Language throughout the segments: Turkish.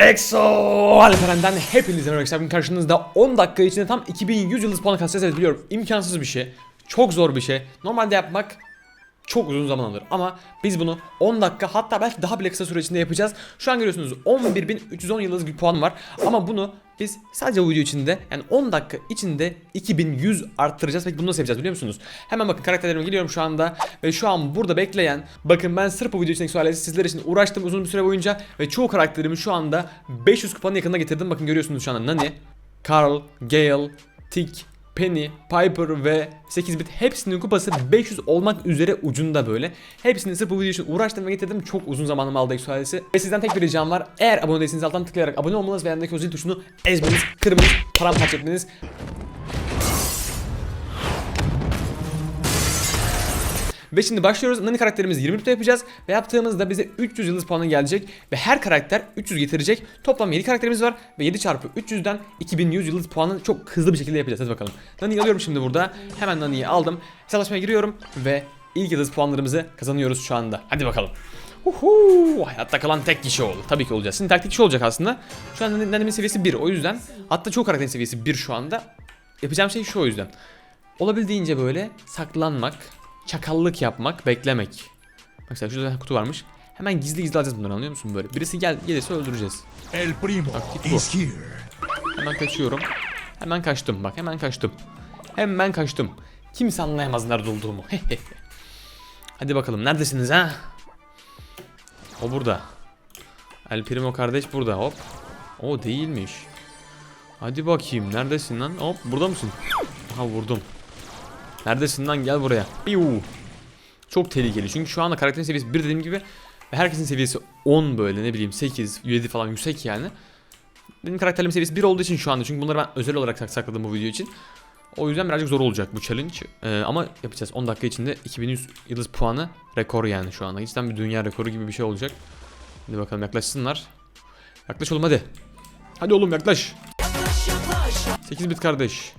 EXO Alperen'den hepinize merhaba arkadaşlar. Karşınızda 10 dakika içinde tam 2100 yıldız puan kasacağız. Evet biliyorum imkansız bir şey. Çok zor bir şey. Normalde yapmak çok uzun zaman alır ama biz bunu 10 dakika hatta belki daha bile kısa süre içinde yapacağız. Şu an görüyorsunuz 11.310 yıldız bir puan var ama bunu biz sadece bu video içinde yani 10 dakika içinde 2100 arttıracağız. Peki bunu nasıl yapacağız biliyor musunuz? Hemen bakın karakterlerime geliyorum şu anda ve şu an burada bekleyen bakın ben sırf bu video içindeki sualleri sizler için uğraştım uzun bir süre boyunca ve çoğu karakterimi şu anda 500 kupanın yakınına getirdim. Bakın görüyorsunuz şu anda Nani, Carl, Gale, Tick, Penny, Piper ve 8 bit hepsinin kupası 500 olmak üzere ucunda böyle. Hepsini sırf bu video için uğraştım ve getirdim. Çok uzun zamanımı aldı eksualesi. Ve sizden tek bir ricam var. Eğer abone değilseniz alttan tıklayarak abone olmanız ve yanındaki o zil tuşunu ezmeniz, kırmanız, paramparça etmeniz. Ve şimdi başlıyoruz. Nani karakterimizi 20 minuta yapacağız. Ve yaptığımızda bize 300 yıldız puanı gelecek. Ve her karakter 300 getirecek. Toplam 7 karakterimiz var. Ve 7 çarpı 300'den 2100 yıldız puanı çok hızlı bir şekilde yapacağız. Hadi bakalım. Nani'yi alıyorum şimdi burada. Hemen Nani'yi aldım. Hesaplaşmaya giriyorum. Ve ilk yıldız puanlarımızı kazanıyoruz şu anda. Hadi bakalım. Uhu, hayatta kalan tek kişi oldu. Tabii ki olacağız. Şimdi taktik kişi olacak aslında. Şu an Nani- Nani'nin seviyesi 1. O yüzden hatta çoğu karakterin seviyesi 1 şu anda. Yapacağım şey şu o yüzden. Olabildiğince böyle saklanmak, çakallık yapmak, beklemek. Mesela şurada bir kutu varmış. Hemen gizli gizli alacağız bunları anlıyor musun böyle? Birisi gel gelirse öldüreceğiz. El primo Taktik bu. is here. Hemen kaçıyorum. Hemen kaçtım bak hemen kaçtım. Hemen kaçtım. Kimse anlayamaz nerede olduğumu. Hadi bakalım neredesiniz ha? O burada. El Primo kardeş burada hop. O değilmiş. Hadi bakayım neredesin lan? Hop burada mısın? Aha vurdum. Neredesin lan gel buraya. Piu. Çok tehlikeli çünkü şu anda karakterin seviyesi 1 dediğim gibi ve herkesin seviyesi 10 böyle ne bileyim 8, 7 falan yüksek yani. Benim karakterimin seviyesi 1 olduğu için şu anda çünkü bunları ben özel olarak sak- sakladım bu video için. O yüzden birazcık zor olacak bu challenge. Ee, ama yapacağız 10 dakika içinde 2100 yıldız puanı rekor yani şu anda. Cidden bir dünya rekoru gibi bir şey olacak. Hadi bakalım yaklaşsınlar. Yaklaş oğlum hadi. Hadi oğlum yaklaş. 8 bit kardeş.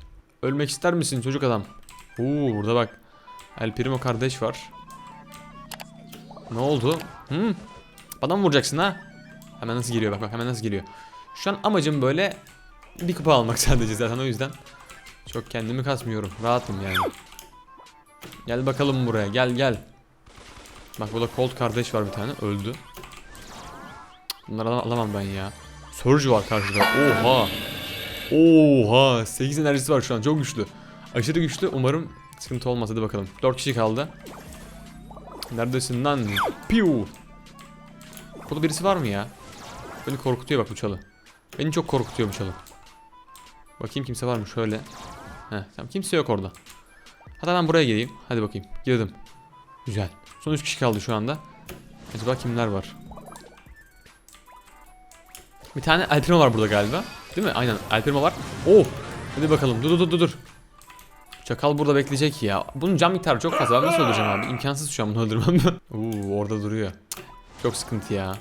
Ölmek ister misin çocuk adam? Oo burada bak. El Primo kardeş var. Ne oldu? Hı? Bana mı vuracaksın ha? Hemen nasıl geliyor bak bak hemen nasıl geliyor. Şu an amacım böyle bir kupa almak sadece zaten o yüzden. Çok kendimi kasmıyorum. Rahatım yani. Gel bakalım buraya gel gel. Bak burada Colt kardeş var bir tane öldü. Bunları alam- alamam ben ya. Surge var karşıda. Oha. Oha. 8 enerjisi var şu an çok güçlü. Aşırı güçlü. Umarım sıkıntı olmaz. Hadi bakalım. 4 kişi kaldı. Neredesin lan? Piu. Burada birisi var mı ya? Beni korkutuyor bak bu çalı. Beni çok korkutuyor bu çalı. Bakayım kimse var mı şöyle. Heh tamam kimse yok orada. Hatta ben buraya geleyim. Hadi bakayım. Girdim. Güzel. Son 3 kişi kaldı şu anda. Acaba kimler var? Bir tane El var burada galiba. Değil mi? Aynen El var. Oh! Hadi bakalım. Dur dur dur, dur. Çakal burada bekleyecek ya. Bunun can miktarı çok fazla. Ben nasıl öldüreceğim abi? İmkansız şu an bunu öldürmem. Oo orada duruyor. Çok sıkıntı ya.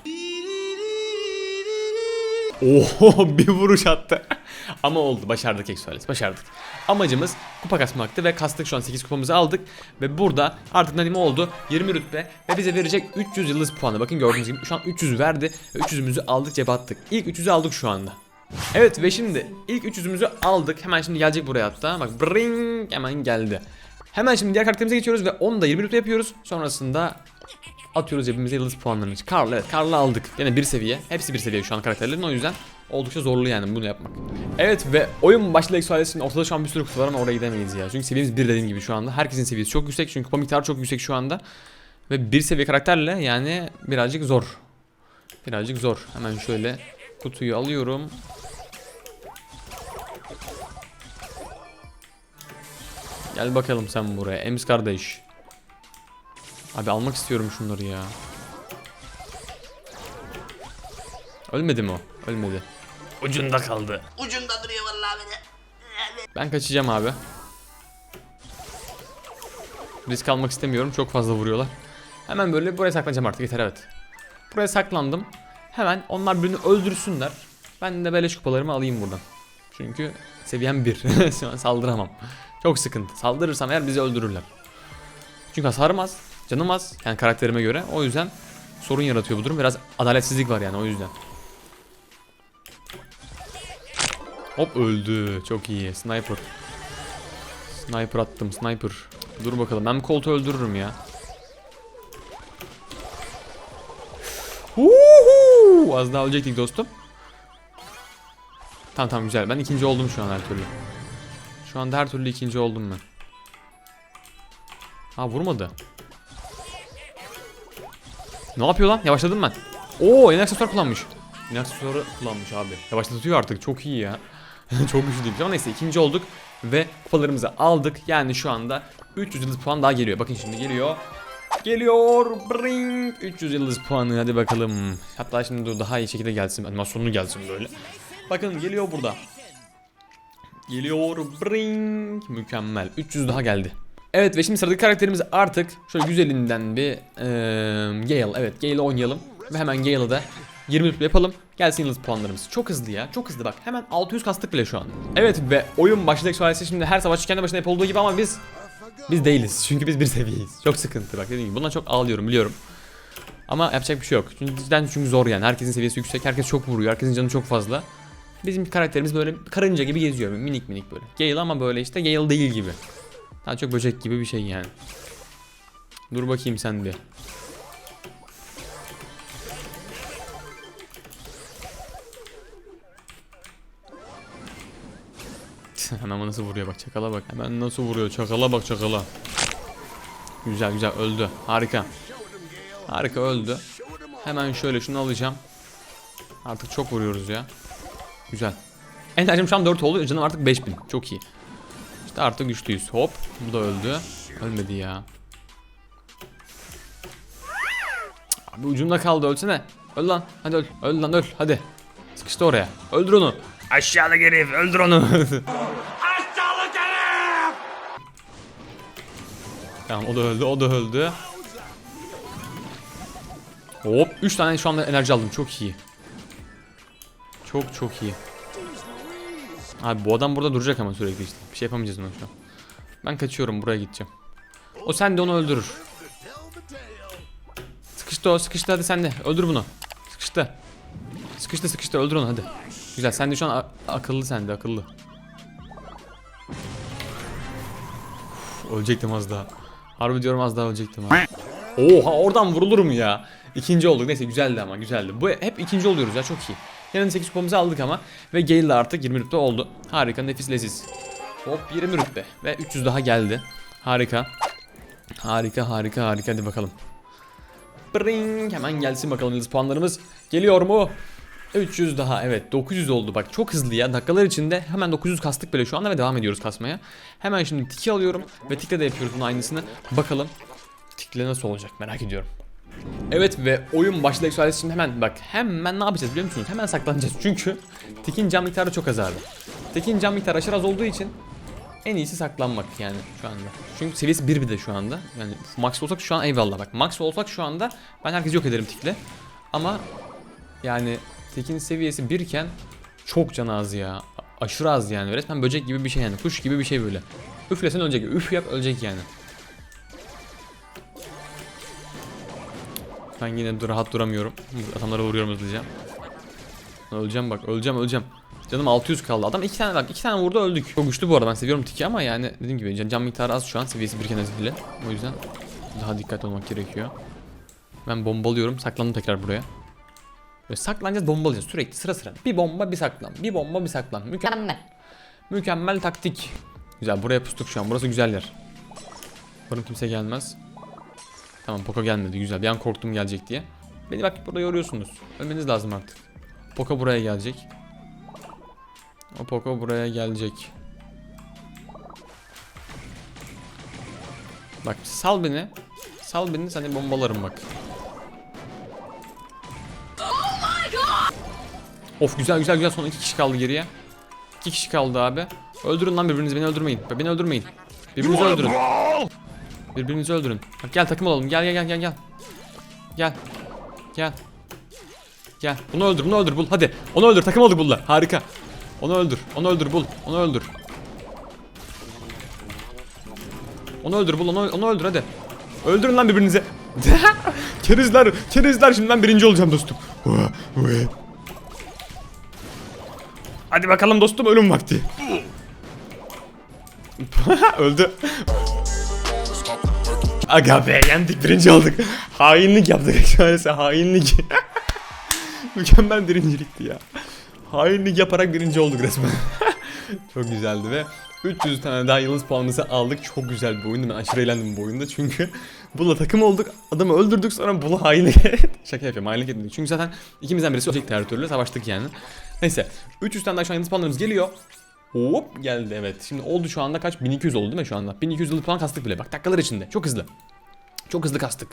Oho bir vuruş attı. Ama oldu başardık Exuales başardık. Amacımız kupa kasmaktı ve kastık şu an 8 kupamızı aldık. Ve burada artık Nadime oldu 20 rütbe ve bize verecek 300 yıldız puanı. Bakın gördüğünüz gibi şu an 300 verdi ve 300'ümüzü aldık cebe attık. İlk 300'ü aldık şu anda. Evet ve şimdi ilk 300'ümüzü aldık. Hemen şimdi gelecek buraya hatta. Bak bring hemen geldi. Hemen şimdi diğer karakterimize geçiyoruz ve onu da 20 rütbe yapıyoruz. Sonrasında atıyoruz cebimize yıldız puanlarını. Karl evet Karl'ı aldık. Yine bir seviye. Hepsi bir seviye şu an karakterlerin o yüzden oldukça zorlu yani bunu yapmak. Evet ve oyun başladı Exoales'in ortada şu an bir sürü kutu var ama oraya gidemeyiz ya. Çünkü seviyemiz bir dediğim gibi şu anda. Herkesin seviyesi çok yüksek çünkü kupa miktarı çok yüksek şu anda. Ve bir seviye karakterle yani birazcık zor. Birazcık zor. Hemen şöyle kutuyu alıyorum. Gel bakalım sen buraya. Ems kardeş. Abi almak istiyorum şunları ya. Ölmedi mi o? Ölmedi. Ucunda kaldı. Ucunda duruyor vallahi beni. Ben kaçacağım abi. Risk almak istemiyorum. Çok fazla vuruyorlar. Hemen böyle buraya saklanacağım artık yeter evet. Buraya saklandım. Hemen onlar birini öldürsünler. Ben de beleş kupalarımı alayım buradan. Çünkü seviyem 1. Şu an saldıramam. Çok sıkıntı. Saldırırsam eğer bizi öldürürler. Çünkü hasarım az. Canım az. Yani karakterime göre. O yüzden sorun yaratıyor bu durum. Biraz adaletsizlik var yani o yüzden. Hop öldü. Çok iyi. Sniper. Sniper attım. Sniper. Dur bakalım. Ben koltuğu öldürürüm ya. Huhu! Az daha ölecektik dostum. Tamam tamam güzel. Ben ikinci oldum şu an her türlü. Şu anda her türlü ikinci oldum ben. Ha vurmadı. Ne yapıyor lan? Yavaşladım ben. Oo yeni kullanmış. Yeni kullanmış abi. Yavaşlatıyor artık. Çok iyi ya. Çok güçlü değil ama neyse ikinci olduk ve kupalarımızı aldık. Yani şu anda 300 yıldız puan daha geliyor. Bakın şimdi geliyor. Geliyor. Bring. 300 yıldız puanı hadi bakalım. Hatta şimdi dur daha iyi şekilde gelsin. Animasyonlu gelsin böyle. Bakın geliyor burada. Geliyor. Bring. Mükemmel. 300 daha geldi. Evet ve şimdi sıradaki karakterimiz artık şöyle güzelinden bir eee Gale. Evet Gale'ı oynayalım. Ve hemen Gale'ı da 20 rütbe yapalım. Gelsin yıldız puanlarımız. Çok hızlı ya. Çok hızlı bak. Hemen 600 kastık bile şu an. Evet ve oyun başladık sonrası şimdi her savaşçı kendi başına hep olduğu gibi ama biz biz değiliz. Çünkü biz bir seviyeyiz. Çok sıkıntı bak dediğim gibi. Buna çok ağlıyorum biliyorum. Ama yapacak bir şey yok. Çünkü cidden çünkü zor yani. Herkesin seviyesi yüksek. Herkes çok vuruyor. Herkesin canı çok fazla. Bizim karakterimiz böyle karınca gibi geziyor. Minik minik böyle. Gale ama böyle işte Gale değil gibi. Daha çok böcek gibi bir şey yani. Dur bakayım sen bir. Hemen nasıl vuruyor bak çakala bak. Hemen nasıl vuruyor çakala bak çakala. Güzel güzel öldü. Harika. Harika öldü. Hemen şöyle şunu alacağım. Artık çok vuruyoruz ya. Güzel. Enerjim şu an 4 oldu. Canım artık 5000. Çok iyi. İşte artık güçlüyüz. Hop. Bu da öldü. Ölmedi ya. Abi ucunda kaldı ölsene. Öl lan. Hadi öl. Öl lan öl. Hadi. Sıkıştı oraya. Öldür onu. Aşağıda herif. Öldür onu. Tamam o da öldü. O da öldü. Hop 3 tane şu anda enerji aldım. Çok iyi. Çok çok iyi. Abi bu adam burada duracak ama sürekli işte. Bir şey yapamayacağız ona şu an. Ben kaçıyorum buraya gideceğim. O sen de onu öldürür. Sıkıştı o sıkıştı hadi sen de öldür bunu. Sıkıştı. Sıkıştı sıkıştı öldür onu hadi. Güzel sen de şu an akıllı sen de akıllı. Uf, ölecektim az daha. Harbi diyorum az daha ölecektim ha. Oha oradan vurulur mu ya? İkinci olduk neyse güzeldi ama güzeldi. Bu hep ikinci oluyoruz ya çok iyi. Yanında 8 kupamızı aldık ama ve Gale de artık 20 rütbe oldu. Harika nefis leziz. Hop 20 rütbe ve 300 daha geldi. Harika. Harika harika harika hadi bakalım. Bring hemen gelsin bakalım yıldız puanlarımız. Geliyor mu? 300 daha evet 900 oldu bak çok hızlı ya dakikalar içinde hemen 900 kastık böyle şu anda ve devam ediyoruz kasmaya. Hemen şimdi tiki alıyorum ve tikle de yapıyoruz bunun aynısını. Bakalım tikle nasıl olacak merak ediyorum. Evet ve oyun başladı Exodus için hemen bak hemen ne yapacağız biliyor musunuz? Hemen saklanacağız çünkü Tekin can miktarı çok az abi. Tekin can miktarı aşırı az olduğu için en iyisi saklanmak yani şu anda. Çünkü seviyesi 1 bir de şu anda. Yani max olsak şu an eyvallah bak. Max olsak şu anda ben herkesi yok ederim tikle. Ama yani Tekin seviyesi 1 iken çok can az ya. Aşırı az yani. Resmen böcek gibi bir şey yani. Kuş gibi bir şey böyle. Üflesen ölecek. Üf yap ölecek yani. Ben yine rahat duramıyorum. Adamlara vuruyorum hızlıca. Öleceğim bak öleceğim öleceğim. Canım 600 kaldı. Adam iki tane bak iki tane vurdu öldük. Çok güçlü bu arada ben seviyorum tiki ama yani dediğim gibi can, can miktarı az şu an seviyesi bir kez bile. O yüzden daha dikkatli olmak gerekiyor. Ben bombalıyorum saklandım tekrar buraya. Böyle saklanacağız bombalayacağız sürekli sıra sıra. Bir bomba bir saklan bir bomba bir saklan. Mükemmel. Mükemmel taktik. Güzel buraya pustuk şu an burası güzel yer. Umarım kimse gelmez. Tamam Poco gelmedi güzel. Bir an korktum gelecek diye. Beni bak burada yoruyorsunuz. Ölmeniz lazım artık. Poco buraya gelecek. O Poco buraya gelecek. Bak sal beni. Sal beni seni bombalarım bak. Of güzel güzel güzel son iki kişi kaldı geriye. İki kişi kaldı abi. Öldürün lan birbirinizi beni öldürmeyin. Beni öldürmeyin. Birbirinizi öldürün. Birbirinizi öldürün. Bak gel takım olalım. Gel gel gel gel gel. Gel. Gel. Gel. Bunu öldür, bunu öldür bul. Hadi. Onu öldür. Takım olduk bunlar. Harika. Onu öldür. Onu öldür bul. Onu öldür. Onu öldür bul. Onu, onu öldür hadi. Öldürün lan birbirinizi. kerizler, kerizler. Şimdi ben birinci olacağım dostum. Hadi bakalım dostum ölüm vakti. Öldü. Aga be yendik birinci olduk. Hainlik yaptık maalesef hainlik. Mükemmel birincilikti ya. Hainlik yaparak birinci olduk resmen. Çok güzeldi ve 300 tane daha yıldız puanımızı aldık. Çok güzel bir oyundu. Ben aşırı eğlendim bu oyunda. Çünkü Bull'la takım olduk. Adamı öldürdük sonra Bull'a hainlik Şaka yapıyorum. Hainlik etmedik. Çünkü zaten ikimizden birisi ölecekti her türlü. Savaştık yani. Neyse. 300 tane daha şu an yıldız puanlarımız geliyor. Hop geldi evet. Şimdi oldu şu anda kaç? 1200 oldu değil mi şu anda? 1200 yıldız puan kastık bile. Bak dakikalar içinde. Çok hızlı. Çok hızlı kastık.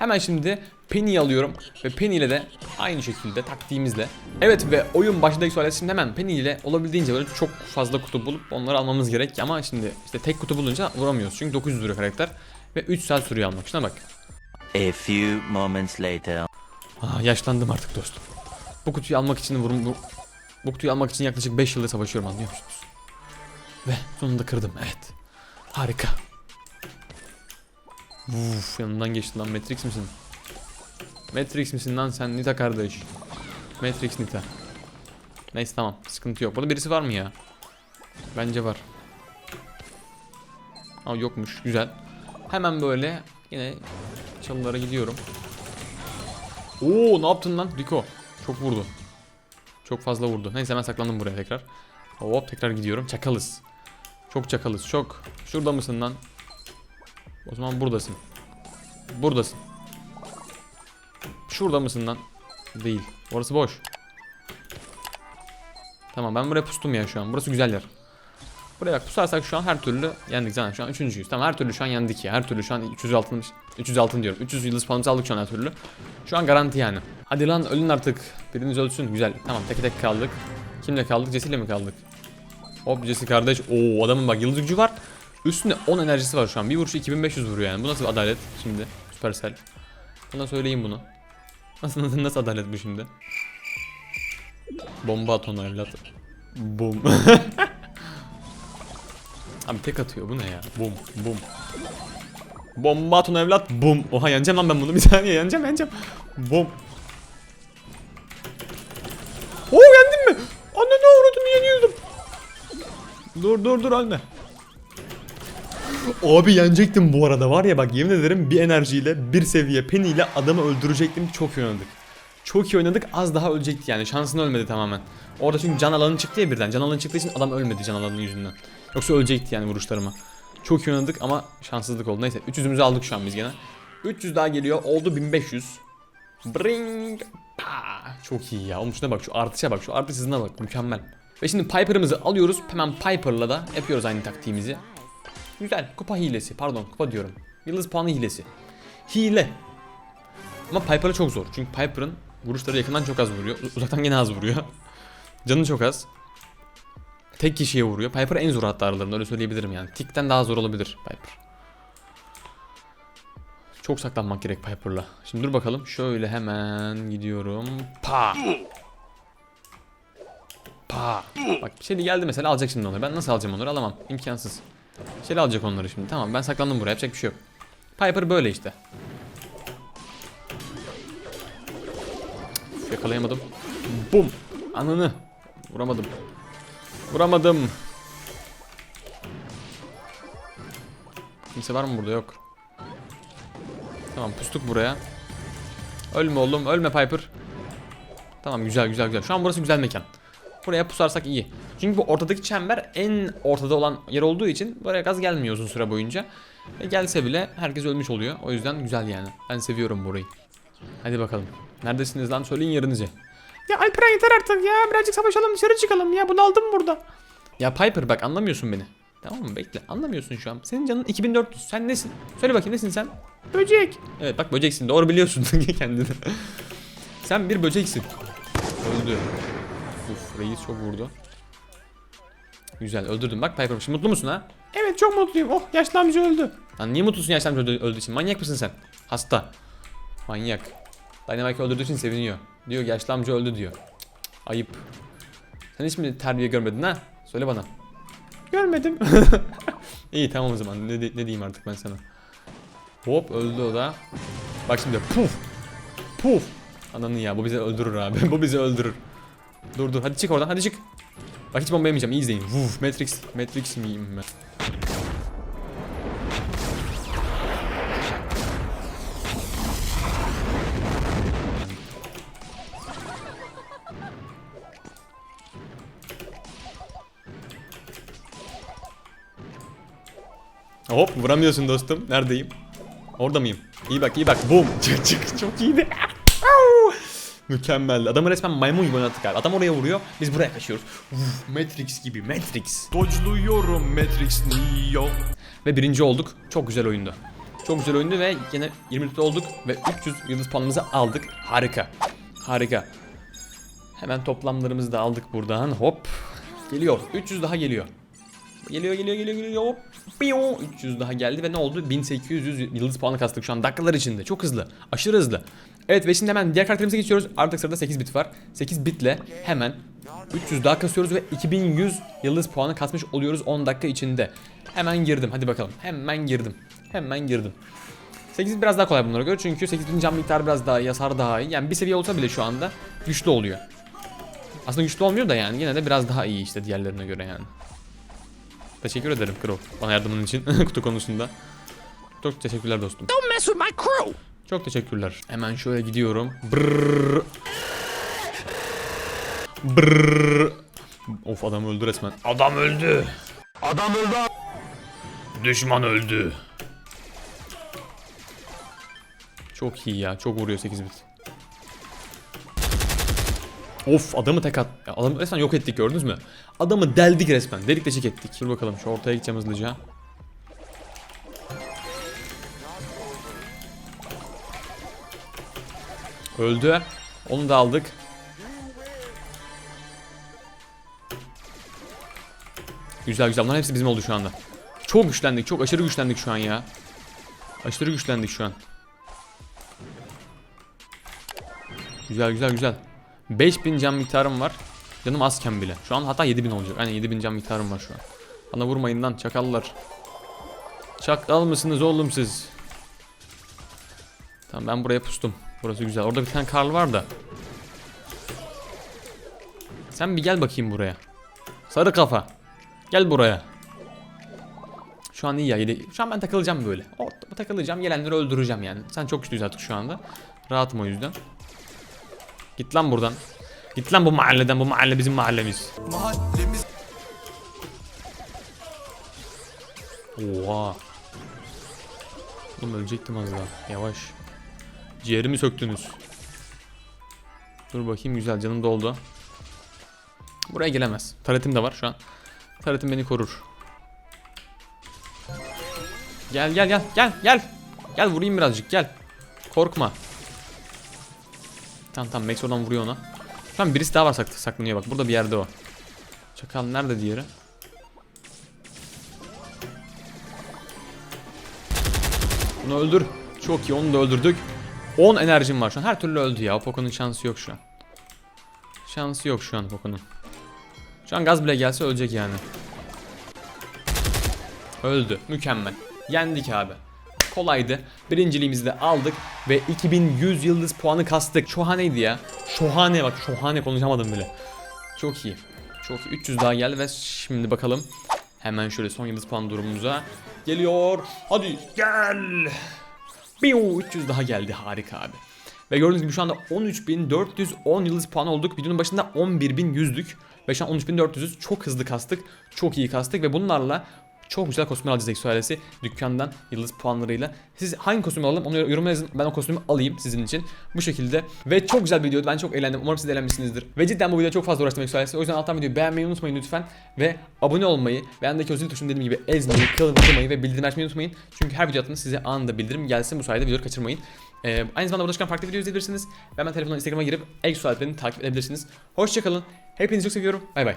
Hemen şimdi Penny'yi alıyorum ve Penny ile de aynı şekilde taktiğimizle. Evet ve oyun başındaki sual şimdi hemen Penny ile olabildiğince böyle çok fazla kutu bulup onları almamız gerek ama şimdi işte tek kutu bulunca vuramıyoruz çünkü 900 lira karakter ve 3 saat sürüyor almak. Şuna bak. A few moments later. Aa, yaşlandım artık dostum. Bu kutuyu almak için vurum bu, bu kutuyu almak için yaklaşık 5 yıldır savaşıyorum anlıyor musunuz? Ve sonunda kırdım evet. Harika. Uf yanından geçti lan Matrix misin? Matrix misin lan sen Nita kardeş? Matrix Nita. Neyse tamam sıkıntı yok. Burada birisi var mı ya? Bence var. Aa yokmuş güzel. Hemen böyle yine çalılara gidiyorum. Oo ne yaptın lan Rico? Çok vurdu. Çok fazla vurdu. Neyse ben saklandım buraya tekrar. Hop tekrar gidiyorum. Çakalız. Çok çakalız çok. Şurada mısın lan? O zaman buradasın. Buradasın. Şurada mısın lan? Değil. Orası boş. Tamam ben buraya pustum ya şu an. Burası güzel yer. Buraya bak pusarsak şu an her türlü yendik zaten şu an üçüncüyüz. Tamam her türlü şu an yendik ya. Her türlü şu an 300 altın 300 altın diyorum. 300 yıldız puanımızı aldık şu an her türlü. Şu an garanti yani. Hadi lan ölün artık. Biriniz ölsün. Güzel. Tamam tek tek kaldık. Kimle kaldık? Jesse ile mi kaldık? Hop Jesse kardeş. Oo adamın bak yıldız gücü var. Üstünde 10 enerjisi var şu an. Bir vuruşu 2500 vuruyor yani. Bu nasıl adalet şimdi? Supercell. Bana söyleyin bunu. Nasıl nasıl, nasıl adalet bu şimdi? Bomba at ona evlat. Bum. Abi tek atıyor bu ne ya? Bum bum. Bomba at ona evlat. Bum. Oha yeneceğim lan ben bunu bir saniye yeneceğim yeneceğim. Bum. Oo yendim mi? Anne ne uğradım yeniyordum. Dur dur dur anne. Abi yenecektim bu arada var ya bak yemin ederim bir enerjiyle bir seviye Penny ile adamı öldürecektim çok iyi oynadık. Çok iyi oynadık az daha ölecekti yani şansını ölmedi tamamen. Orada çünkü can alanı çıktı ya birden can alanı çıktığı için adam ölmedi can alanının yüzünden. Yoksa ölecekti yani vuruşlarıma. Çok iyi oynadık ama şanssızlık oldu. Neyse 300'ümüzü aldık şu an biz gene. 300 daha geliyor oldu 1500. Bring. Pa. Çok iyi ya. Oğlum şuna bak şu artışa bak şu artış hızına bak mükemmel. Ve şimdi Piper'ımızı alıyoruz. Hemen Piper'la da yapıyoruz aynı taktiğimizi. Güzel. Kupa hilesi. Pardon kupa diyorum. Yıldız puanı hilesi. Hile. Ama Piper'a çok zor. Çünkü Piper'ın vuruşları yakından çok az vuruyor. Uzaktan gene az vuruyor. Canı çok az. Tek kişiye vuruyor. Piper en zor hatta aralarında öyle söyleyebilirim yani. Tick'ten daha zor olabilir Piper. Çok saklanmak gerek Piper'la. Şimdi dur bakalım. Şöyle hemen gidiyorum. Pa. Pa. Bak Shelly geldi mesela alacak şimdi onları. Ben nasıl alacağım onları? Alamam. İmkansız. Shelly alacak onları şimdi. Tamam ben saklandım buraya. Yapacak bir şey yok. Piper böyle işte. Uf, yakalayamadım. Bum. Ananı. Vuramadım. Vuramadım. Kimse var mı burada? Yok. Tamam pustuk buraya. Ölme oğlum. Ölme Piper. Tamam güzel güzel güzel. Şu an burası güzel mekan. Buraya pusarsak iyi. Çünkü bu ortadaki çember en ortada olan yer olduğu için buraya gaz gelmiyor uzun süre boyunca. Ve gelse bile herkes ölmüş oluyor. O yüzden güzel yani. Ben seviyorum burayı. Hadi bakalım. Neredesiniz lan? Söyleyin yerinizi. Ya Alperen yeter artık ya. Birazcık savaşalım dışarı çıkalım ya. Bunu aldım burada. Ya Piper bak anlamıyorsun beni. Tamam mı? Bekle. Anlamıyorsun şu an. Senin canın 2400. Sen nesin? Söyle bakayım nesin sen? Böcek. Evet bak böceksin. Doğru biliyorsun kendini. sen bir böceksin. Öldü. Reis çok vurdu. Güzel öldürdüm bak Piper. Şimdi mutlu musun ha? Evet çok mutluyum. Oh yaşlı amca öldü. Lan niye mutlusun yaşlı amca öldü, öldüğü için? Manyak mısın sen? Hasta. Manyak. Dynamite öldürdüğü için seviniyor. Diyor yaşlı amca öldü diyor. Cık, Ayıp. Sen hiç mi terbiye görmedin ha? Söyle bana. Görmedim. İyi tamam o zaman. Ne, ne diyeyim artık ben sana. Hop öldü o da. Bak şimdi puf. Puf. Ananı ya bu bizi öldürür abi. bu bizi öldürür. Dur dur hadi çık oradan hadi çık. Bak hiç bomba yemeyeceğim. iyi izleyin. Vuf, Matrix. Matrix miyim ben? Hop vuramıyorsun dostum. Neredeyim? Orada mıyım? İyi bak iyi bak. Boom. Çık çık. Çok iyiydi. Mükemmel. Adamı resmen maymun gibi oynattık abi. Adam oraya vuruyor. Biz buraya kaçıyoruz. Uf, Matrix gibi. Matrix. Dodge'luyorum Matrix Neo. Ve birinci olduk. Çok güzel oyundu. Çok güzel oyundu ve yine 20'likte olduk ve 300 yıldız puanımızı aldık. Harika. Harika. Hemen toplamlarımızı da aldık buradan. Hop. Geliyor. 300 daha geliyor. Geliyor geliyor geliyor geliyor. Hop. Piyo. 300 daha geldi ve ne oldu? 1800 yıldız puanı kastık şu an dakikalar içinde. Çok hızlı. Aşırı hızlı. Evet ve şimdi hemen diğer karakterimize geçiyoruz. Artık sırada 8 bit var. 8 bitle hemen 300 daha kasıyoruz ve 2100 yıldız puanı kasmış oluyoruz 10 dakika içinde. Hemen girdim. Hadi bakalım. Hemen girdim. Hemen girdim. 8 biraz daha kolay bunlara göre çünkü 8'in can miktarı biraz daha iyi, hasar daha iyi. Yani bir seviye olsa bile şu anda güçlü oluyor. Aslında güçlü olmuyor da yani yine de biraz daha iyi işte diğerlerine göre yani. Teşekkür ederim Kro bana yardımın için kutu konusunda. Çok teşekkürler dostum. Don't mess with my crew. Çok teşekkürler. Hemen şöyle gidiyorum. Brrrr. Brrrr. Of adam öldü resmen. Adam öldü. Adam öldü. Düşman öldü. Çok iyi ya. Çok vuruyor 8 bit. Of adamı tek at. Ya Adamı resmen yok ettik gördünüz mü? Adamı deldik resmen. Delik deşik ettik. Dur bakalım şu ortaya gideceğim hızlıca. Öldü. Onu da aldık. Güzel güzel. Bunların hepsi bizim oldu şu anda. Çok güçlendik. Çok aşırı güçlendik şu an ya. Aşırı güçlendik şu an. Güzel güzel güzel. 5000 can miktarım var. Canım azken bile. Şu an hatta 7000 olacak. Aynen 7000 can miktarım var şu an. Bana vurmayın lan çakallar. Çakal mısınız oğlum siz? Tamam ben buraya pustum. Burası güzel. Orada bir tane Karl var da. Sen bir gel bakayım buraya. Sarı kafa. Gel buraya. Şu an iyi ya. Şu an ben takılacağım böyle. Orta, takılacağım. Gelenleri öldüreceğim yani. Sen çok güçlüyüz artık şu anda. Rahatım o yüzden. Git lan buradan. Git lan bu mahalleden. Bu mahalle bizim mahallemiz. Mahallemiz. Oha. Oğlum ölecektim az daha. Yavaş. Ciğerimi söktünüz. Dur bakayım güzel canım doldu. Buraya gelemez. Taretim de var şu an. Taretim beni korur. Gel gel gel gel gel. Gel vurayım birazcık gel. Korkma. Tamam tamam Max oradan vuruyor ona. An birisi daha var sak saklanıyor bak. Burada bir yerde o. Çakal nerede diğeri? Bunu öldür. Çok iyi onu da öldürdük. 10 enerjim var şu an. Her türlü öldü ya. Poco'nun şansı yok şu an. Şansı yok şu an Poco'nun. Şu an gaz bile gelse ölecek yani. Öldü. Mükemmel. Yendik abi. Kolaydı. Birinciliğimizi de aldık ve 2100 yıldız puanı kastık. Şohaneydi ya. Şohane bak şohane konuşamadım bile. Çok iyi. Çok iyi. 300 daha geldi ve şimdi bakalım. Hemen şöyle son yıldız puan durumumuza geliyor. Hadi gel. Biu 300 daha geldi harika abi. Ve gördüğünüz gibi şu anda 13.410 yıldız puan olduk. Videonun başında 11.100'dük. Ve şu an 13.400'üz. Çok hızlı kastık. Çok iyi kastık ve bunlarla çok güzel kostümler alacağız Exo ailesi dükkandan yıldız puanlarıyla. Siz hangi kostümü alalım onu yoruma yazın. Ben o kostümü alayım sizin için. Bu şekilde. Ve çok güzel bir videoydu. Ben çok eğlendim. Umarım siz de eğlenmişsinizdir. Ve cidden bu videoya çok fazla uğraştım Exo ailesi. O yüzden alttan videoyu beğenmeyi unutmayın lütfen. Ve abone olmayı ve yandaki o zil tuşunu dediğim gibi ezmeyi, kılmayı ve bildirim açmayı unutmayın. Çünkü her video size anında bildirim gelsin. Bu sayede videoları kaçırmayın. Ee, aynı zamanda burada çıkan farklı video izleyebilirsiniz. Ve hemen telefondan Instagram'a girip Exo aletlerini takip edebilirsiniz. Hoşçakalın. Hepinizi çok seviyorum. Bay bay.